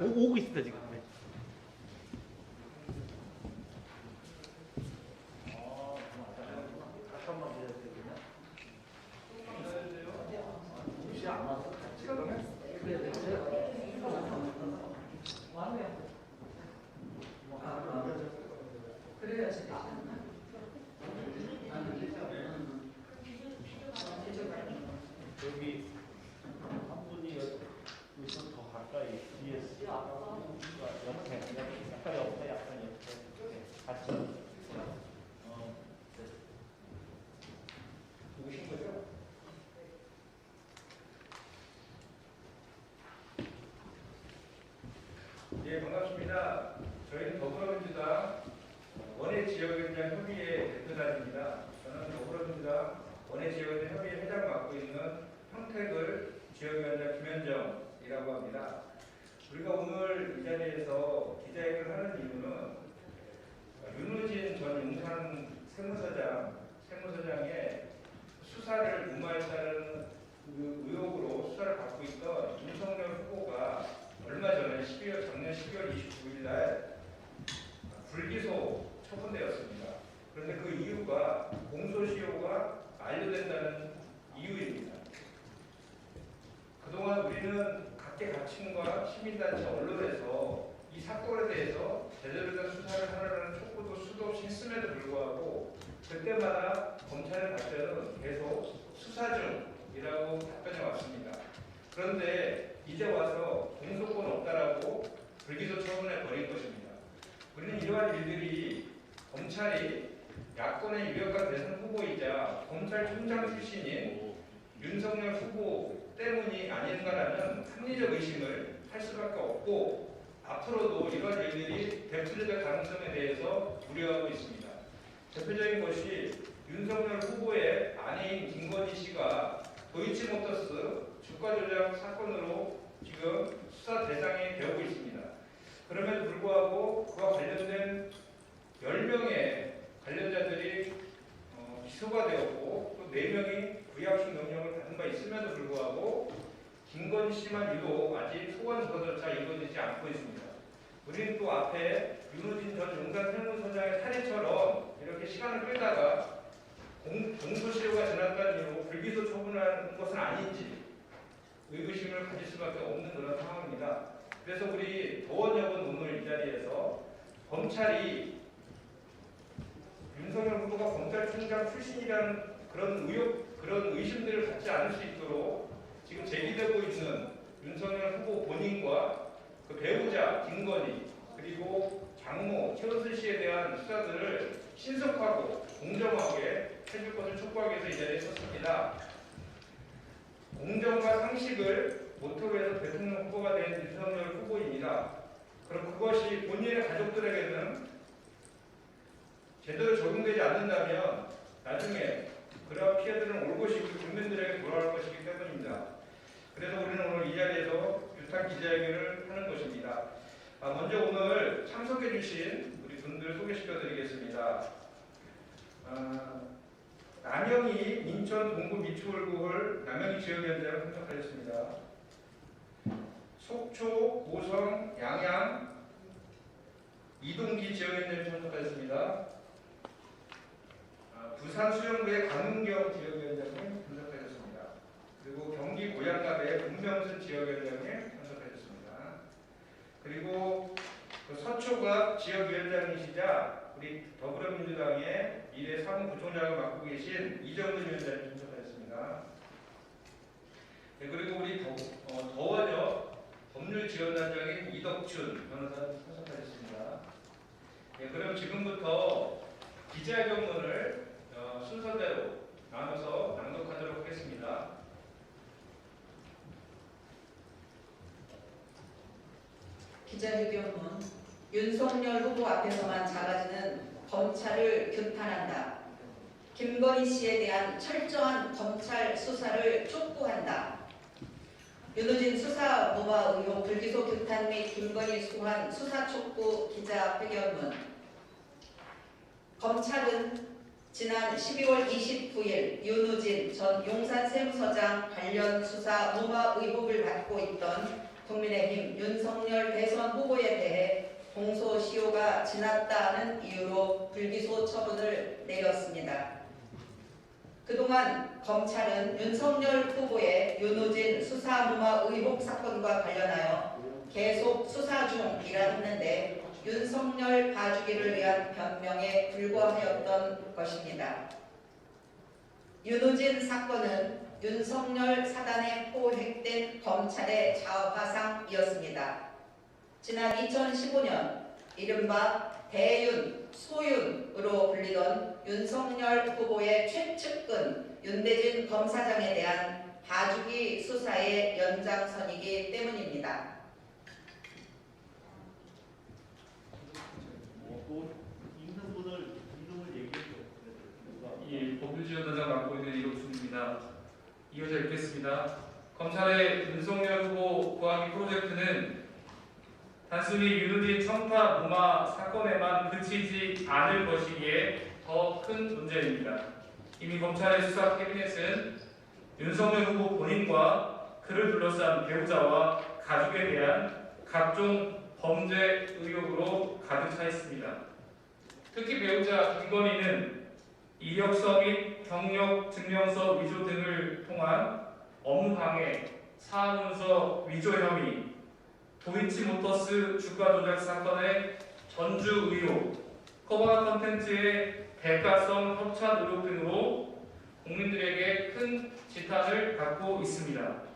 오, 오고 있습니다 지금. 네. 여기 한 분이 여기서 더 가까이 뒤에 옆에 약간 옆에 약간 옆에 네, 같이 어, 네. 누구신 거죠? 예, 반갑습니다. 저희는 더불어민주당 원외 지역위원장 협의회 대표단입니다. 저는 더불어민주당 원외 지역위원장 협의회 회장 맡고 있는 평택을 지역위원장 김현정이라고 합니다. 우리가 오늘 이 자리에서 기자회견을 하는 이유는 윤우진 전 용산 세무서장, 세무서장의 수사를 무마했다는 그 의혹으로 수사를 받고 있던 윤석열 후보가 얼마 전에 12월 작년 12월 29일 날 불기소 처분되었습니다. 그런데 그 이유가 공소시효가 만료된다는 이유입니다. 그동안 우리는 각계 각층과 시민단체 언론에서 이 사건에 대해서 제대로 된 수사를 하라는 촉구도 수도 없이 했음에도 불구하고 그때마다 검찰의 답변은 계속 수사 중이라고 답변해 왔습니다. 그런데 이제 와서 공소권 없다라고 불기소 처분해 버린 것입니다. 우리는 이러한 일들이 검찰이 야권의 유력한 대선 후보이자 검찰총장 출신인 윤석열 후보 때문이 아닌가라는 합리적 의심을 할 수밖에 없고 앞으로도 이러한 일들이 되풀이될 가능성에 대해서 우려하고 있습니다. 대표적인 것이 윤석열 후보의 아내인 김건희 씨가 도이치모터스 주가 조작 사건으로 지금 수사 대상이 되고 있습니다. 그럼에도 불구하고 그와 관련된 10명의 관련자들이 어, 기소가 되었고 또 4명이 구약식 명령을 받은 바 있음에도 불구하고 김건희 씨만 유독 아직 소환 조사조차 이루어지지 않고 있습니다. 우리는 또 앞에 윤호진 전 용산 세무서장의 사례처럼 이렇게 시간을 끌다가 공, 공소시효가 지났다는 이유로 불기소 처분하는 것은 아닌지 의구심을 가질 수밖에 없는 그런 상황입니다. 그래서 우리 도원역은 오늘 이 자리에서 검찰이 윤석열 후보가 검찰총장 출신이라는 그런 의혹, 그런 의심들을 갖지 않을 수 있도록 지금 제기되고 있는 윤석열 후보 본인과 그 배우자 김건희 그리고 장모 최은순 씨에 대한 수사들을 신속하고 공정하게 해줄 것을 촉구하기 위해서 이 자리에 섰습니다. 공정과 상식을 모토로 해서 대통령 후보가 된 윤석열 후보입니다. 그럼 그것이 본인의 가족들에게는 제대로 적용되지 않는다면 나중에 그러한 피해들은 올 것이고 국민들에게 돌아올 것이기 때문입니다. 그래서 우리는 오늘 이 자리에서 유탁 기자회견을 하는 것입니다. 아, 먼저 오늘 참석해 주신 우리 분들 소개시켜 드리겠습니다. 아, 남영희 인천 동구 미추홀구를 남영희 지역위원장을 선택하였습니다. 속초, 고성, 양양, 이동기 지역위원장을 선택하였습니다. 아, 부산 수영구의 강은경 지역위원장을 선택하였습니다. 그리고 경기 고양갑의 문명순 지역위원장을 선택하였습니다. 그리고 그 서초갑 지역위원장이시자 우리 더불어민주당의 미래 사무부총장을 맡고 계신 이정근 위원장을 선택하였습니다. 네, 그리고 우리 더, 어, 더원역 법률 지원단장인 이덕춘 변호사를 선택하였습니다. 네, 그럼 지금부터 기자회견문을 어, 순서대로 나눠서 낭독하도록 하겠습니다. 기자회견문 윤석열 후보 앞에서만 작아지는 검찰을 규탄한다. 김건희 씨에 대한 철저한 검찰 수사를 촉구한다. 윤호진 수사 무마 의혹 불기소 규탄 및 김건희 소환 수사 촉구 기자회견문 검찰은 지난 12월 29일 윤우진 전 용산 세무서장 관련 수사 무마 의혹을 받고 있던 국민의힘 윤석열 대선 후보에 대해 공소시효가 지났다는 이유로 불기소 처분을 내렸습니다. 그동안 검찰은 윤석열 후보의 윤호진 수사무마 의혹 사건과 관련하여 계속 수사 중이라 했는데 윤석열 봐주기를 위한 변명에 불과하였던 것입니다. 윤호진 사건은 윤석열 사단에 포획된 검찰의 자화상이었습니다. 지난 2015년 이른바 대윤, 소윤으로 불리던 윤석열 후보의 최측근 윤대진 검사장에 대한 봐주기 수사의 연장선이기 때문입니다. 뭐, 또 있는 분을 이름을 얘기해줘. 누가? 이 법률지원단장 맡고 있는 이록순입니다. 이어져 읽겠습니다. 검찰의 윤석열 후보 구하기 프로젝트는 단순히 윤우진 청파 무마 사건에만 그치지 않을 것이기에 더 큰 문제입니다. 이미 검찰의 수사 캐비넷은 윤석열 후보 본인과 그를 둘러싼 배우자와 가족에 대한 각종 범죄 의혹으로 가득 차 있습니다. 특히 배우자 김건희는 이력서 및 경력 증명서 위조 등을 통한 업무 방해, 사문서 위조 혐의, 도이치모터스 주가 조작 사건의 전주 의혹, 커버 컨텐츠의 대가성 협찬 의혹 등으로 국민들에게 큰 지탄을 받고 있습니다.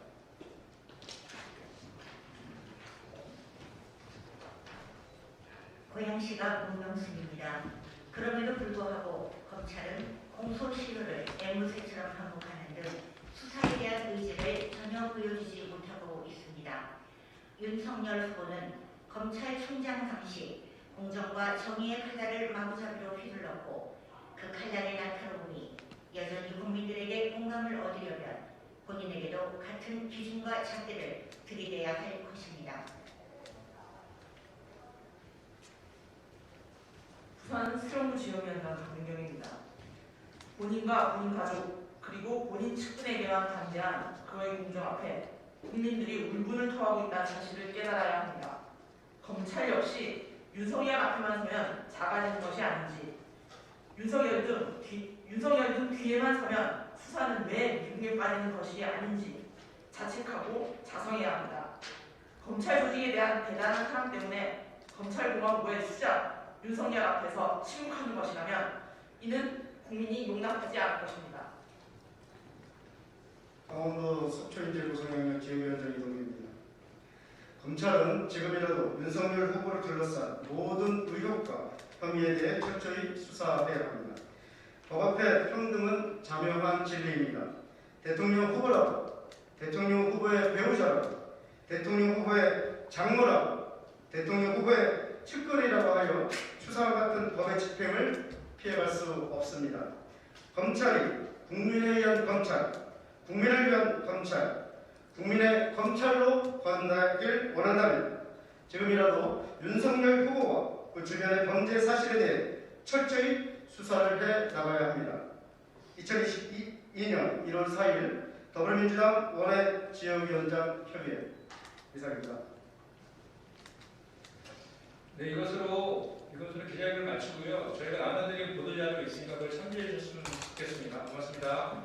고양시가 문명순입니다. 그럼에도 불구하고 검찰은 공소시효를 애무새처럼 반복하는 등 수사에 대한 의지를 전혀 보여주지 못하고 있습니다. 윤석열 후보는 검찰총장 당시 공정과 정의의 칼날을 마구잡이로 휘둘렀고 그 칼날의 날카로움이 여전히 국민들에게 공감을 얻으려면 본인에게도 같은 기준과 잣대를 들이대야 할 것입니다. 부산 수령구 지역위원장 강민경입니다. 본인과 본인 가족 그리고 본인 측근에게만 담대한 그의 공정 앞에 국민들이 울분을 토하고 있다는 사실을 깨달아야 합니다. 검찰 역시 윤석열 앞에만 서면 작아지는 것이 아닌지 윤석열 등 뒤, 윤석열 등 뒤에만 서면 수사는 왜 미국에 빠지는 것이 아닌지 자책하고 자성해야 합니다. 검찰 조직에 대한 대단한 사랑 때문에 검찰공화국의 수장 윤석열 앞에서 침묵하는 것이라면 이는 국민이 용납하지 않을 것입니다. 강원도 속초인재 구성영역 지역위원장 이동규입니다. 검찰은 지금이라도 윤석열 후보를 둘러싼 모든 의혹과 혐의에 대해 철저히 수사해야 합니다. 법 앞에 평등은 자명한 진리입니다. 대통령 후보라고, 대통령 후보의 배우자라고, 대통령 후보의 장모라고, 대통령 후보의 측근이라고 하여 추사와 같은 법의 집행을 피해갈 수 없습니다. 검찰이 국민에 의한 검찰, 국민을 위한 검찰, 국민의 검찰로 건너길 원한다면 지금이라도 윤석열 후보와 그 주변의 범죄 사실에 대해 철저히 수사를 해 나가야 합니다. 2022년 1월 4일 더불어민주당 원외 지역위원장 협의회 이상입니다. 네, 이것으로 이것으로 기자회견을 마치고요. 저희가 나눠드린 보도자료가 있으니까 그걸 참조해 주셨으면 좋겠습니다. 고맙습니다.